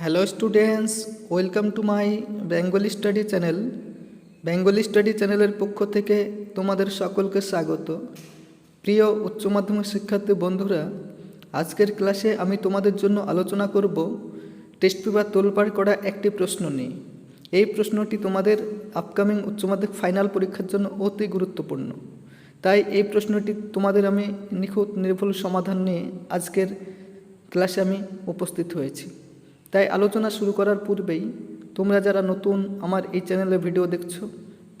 Hello students welcome to my Bengali study channel Bengali study চ্যানেলের পক্ষ থেকে তোমাদের সকলকে স্বাগত। প্রিয় উচ্চ মাধ্যমিক শিক্ষার্থী বন্ধুরা, আজকের ক্লাসে আমি তোমাদের জন্য আলোচনা করব টেস্ট পেপার তোলপাড় করা একটি প্রশ্ন নিয়ে। এই প্রশ্নটি তোমাদের আপকামিং উচ্চ মাধ্যমিক ফাইনাল পরীক্ষার জন্য অতি গুরুত্বপূর্ণ। তাই এই প্রশ্নটি তোমাদের আমি নিখুঁত, নির্ভুল সমাধান নিয়ে আজকের ক্লাসে আমি উপস্থিত হয়েছি। তাই আলোচনা শুরু করার পূর্বেই তোমরা যারা নতুন আমার এই চ্যানেলে ভিডিও দেখছ,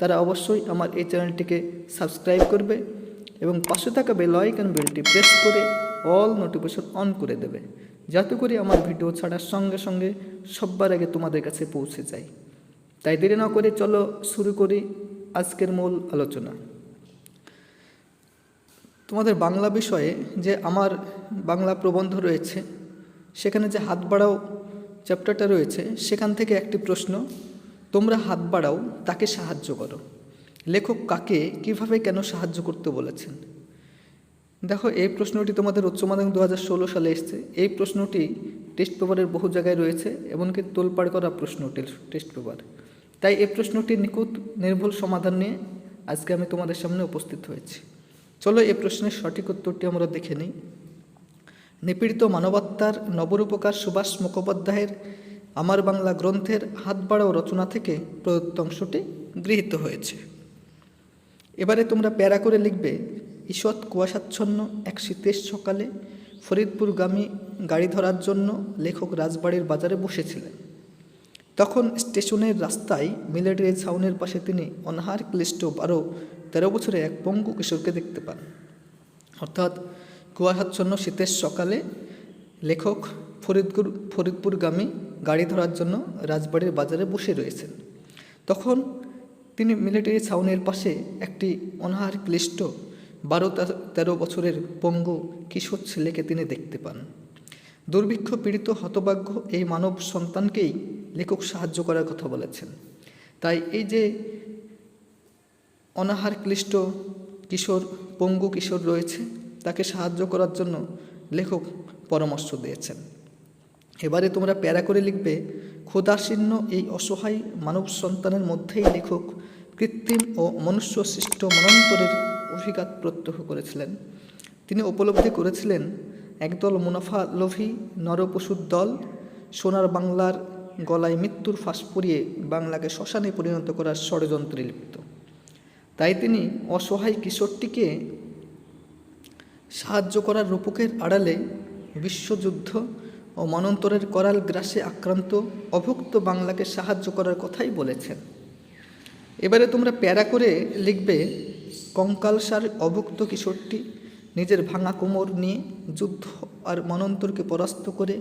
তারা অবশ্যই আমার এই চ্যানেলটিকে সাবস্ক্রাইব করবে এবং পাশে থাকা বেল আইকন বেলটি প্রেস করে অল নোটিফিকেশন অন করে দেবে, যাতে করে আমার ভিডিও ছাড়ার সঙ্গে সঙ্গে সবার আগে তোমাদের কাছে পৌঁছে যায়। তাই দেরি না করে চলো শুরু করি আজকের মূল আলোচনা। তোমাদের বাংলা বিষয়ে যে আমার বাংলা প্রবন্ধ রয়েছে, সেখানে যে হাত বাড়াও চ্যাপ্টারটা রয়েছে, সেখান থেকে একটি প্রশ্ন, তোমরা হাত বাড়াও, তাকে সাহায্য করো। লেখক কাকে, কীভাবে কেন সাহায্য করতে বলেছেন? দেখো, এই প্রশ্নটি তোমাদের উচ্চ মাধ্যমিক দু হাজার ষোলো সালে এসছে। এই প্রশ্নটি টেস্ট পেপারের বহু জায়গায় রয়েছে, এমনকি তোলপাড় করা প্রশ্ন টেস্ট পেপার তাই এই প্রশ্নটির নিখুঁত, নির্ভুল সমাধান নিয়ে আজকে আমি তোমাদের সামনে উপস্থিত হয়েছি। চলো, এই প্রশ্নের সঠিক উত্তরটি আমরা দেখে নিই। নিপীড়িত মানবাত্মার নবরূপকার সুভাষ মুখোপাধ্যায়ের আমার বাংলা গ্রন্থের হাত বাড়াও রচনা থেকে প্রদত্ত অংশটি গৃহীত হয়েছে। এবারে তোমরা প্যারা করে লিখবে, ঈষৎ কুয়াশাচ্ছন্ন এক শীতের সকালে ফরিদপুরগামী গাড়ি ধরার জন্য লেখক রাজবাড়ির বাজারে বসেছিলেন। তখন স্টেশনের রাস্তায় মিলিটারি ছাউনের পাশে তিনি অনাহার ক্লিষ্ট বারো তেরো বছরে এক পঙ্গু কিশোরকে দেখতে পান। অর্থাৎ কুয়াশাচ্ছন্ন শীতের সকালে লেখক ফরিদপুর ফরিদপুরগামী গাড়ি ধরার জন্য রাজবাড়ির বাজারে বসে রয়েছেন। তখন তিনি মিলিটারি ছাউনির পাশে একটি অনাহার ক্লিষ্ট বারো তেরো বছরের পঙ্গু কিশোর ছেলেকে তিনি দেখতে পান। দুর্ভিক্ষ পীড়িত হতভাগ্য এই মানব সন্তানকেই লেখক সাহায্য করার কথা বলেছেন। তাই এই যে অনাহার ক্লিষ্ট কিশোর, পঙ্গু কিশোর রয়েছে তাকে সাহায্য করার জন্য লেখক পরামর্শ দিয়েছেন। এবারে তোমরা প্যারা করে লিখবে ক্ষুদাশীর্ণ এই অসহায় মানব সন্তানের মধ্যেই লেখক কৃত্রিম ও মনুষ্য সৃষ্ট মনন্তরের অভিঘাত প্রত্যক্ষ করেছিলেন। তিনি উপলব্ধি করেছিলেন, একদল মুনাফা লোভী নরপশুর দল সোনার বাংলার গলায় মৃত্যুর ফাঁস পরিয়ে বাংলাকে শ্মশানে পরিণত করার ষড়যন্ত্রে লিপ্ত। তাই তিনি অসহায় কিশোরটিকে সাহায্য করার রূপকের আড়ালে বিশ্বযুদ্ধ ও মনন্তরের করাল গ্রাসে আক্রান্ত অভুক্ত বাংলাকে সাহায্য করার কথাই বলেছেন। এবারে তোমরা প্যারা করে লিখবে কঙ্কালসার অভুক্ত কিশোরটি নিজের ভাঙা কোমর নিয়ে যুদ্ধ আর মনন্তরকে পরাস্ত করে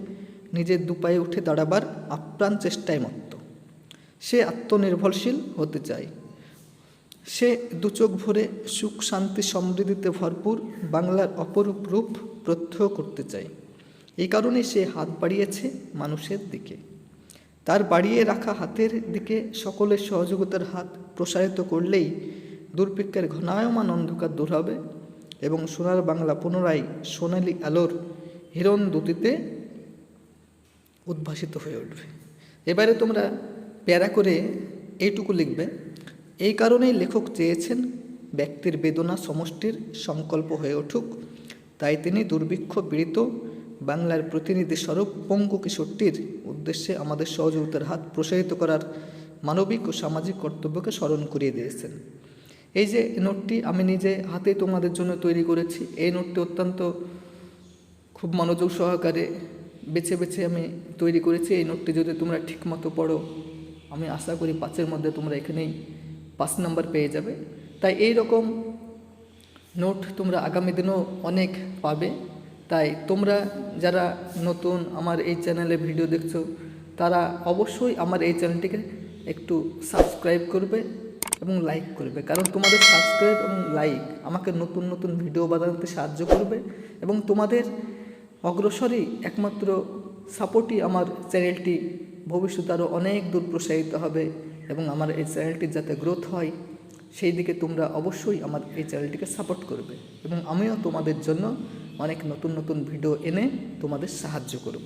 নিজের দুপায়ে উঠে দাঁড়াবার আপ্রাণ চেষ্টায় মত্ত। সে আত্মনির্ভরশীল হতে চায়। সে দুচোখ ভরে সুখ, শান্তি, সমৃদ্ধিতে ভরপুর বাংলার অপরূপ রূপ প্রত্যয় করতে চায়। এই কারণে সে হাত বাড়িয়েছে মানুষের দিকে। তার বাড়িয়ে রাখা হাতের দিকে সকলের সহযোগিতার হাত প্রসারিত করলেই দুর্ভিক্ষের ঘনায়মান অন্ধকার দূর হবে এবং সোনার বাংলা পুনরায় সোনালি আলোর হিরণ দুতিতে উদ্ভাসিত হয়ে উঠবে। এবারে তোমরা প্যারা করে এইটুকু লিখবে। এই কারণেই লেখক চেয়েছেন ব্যক্তির বেদনা সমষ্টির সংকল্প হয়ে উঠুক। তাই তিনি দুর্ভিক্ষ পীড়িত বাংলার প্রতিনিধি স্বরূপ পঙ্গু কিশোরটির উদ্দেশ্যে আমাদের সহযোগিতার হাত প্রসারিত করার মানবিক ও সামাজিক কর্তব্যকে স্মরণ করিয়ে দিয়েছেন। এই যে নোটটি আমি নিজে হাতে তোমাদের জন্য তৈরি করেছি, এই নোটটি অত্যন্ত খুব মনোযোগ সহকারে বেছে বেছে আমি তৈরি করেছি। এই নোটটি যদি তোমরা ঠিকমতো পড়ো, আমি আশা করি পাঁচের মধ্যে তোমরা এখানেই পাঁচ নাম্বার পেয়ে যাবে। তাই এই রকম নোট তোমরা আগামী দিনেও অনেক পাবে। তাই তোমরা যারা নতুন আমার এই চ্যানেলে ভিডিও দেখছ, তারা অবশ্যই আমার এই চ্যানেলটিকে একটু সাবস্ক্রাইব করবে এবং লাইক করবে। কারণ তোমাদের সাবস্ক্রাইব এবং লাইক আমাকে নতুন নতুন ভিডিও বানাতে সাহায্য করবে এবং তোমাদের অগ্রসরই একমাত্র সাপোর্টই আমার চ্যানেলটি ভবিষ্যতে আরও অনেক দূর প্রসারিত হবে। এবং আমার এই চ্যানেলটির যাতে গ্রোথ হয়, সেই দিকে তোমরা অবশ্যই আমার এই চ্যানেলটিকে সাপোর্ট করবে এবং আমিও তোমাদের জন্য অনেক নতুন নতুন ভিডিও এনে তোমাদের সাহায্য করব।